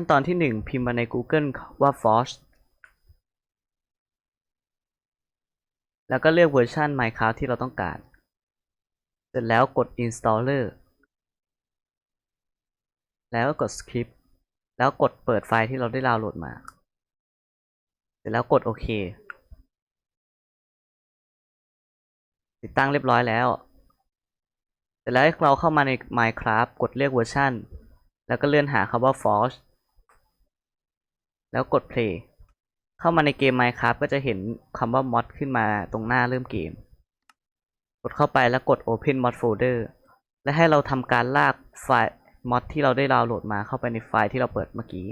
ขั้นตอนที่หนึ่งพิมพ์มาใน Google ว่า Forge แล้วก็เลือกเวอร์ชัน Minecraft ที่เราต้องการ เสร็จแล้วกด Installer แล้วก็กด Skip แล้วกดเปิดไฟล์ที่เราได้ดาวน์โหลดมา เสร็จแล้วกดโอเค ติดตั้งเรียบร้อยแล้ว เสร็จแล้วเราเข้ามาใน Minecraft กดเลือกเวอร์ชันแล้วก็เลื่อนหาคำว่า Forge แล้วกด Play เข้ามาในเกม Minecraft ก็จะเห็นคำว่า mod ขึ้นมาตรงหน้าเริ่มเกม กดเข้าไปแล้วกด Open Mod Folder และให้เราทำการลากไฟล์ mod ที่เราได้ดาวน์โหลดมาเข้าไปในไฟล์ที่เราเปิดเมื่อกี้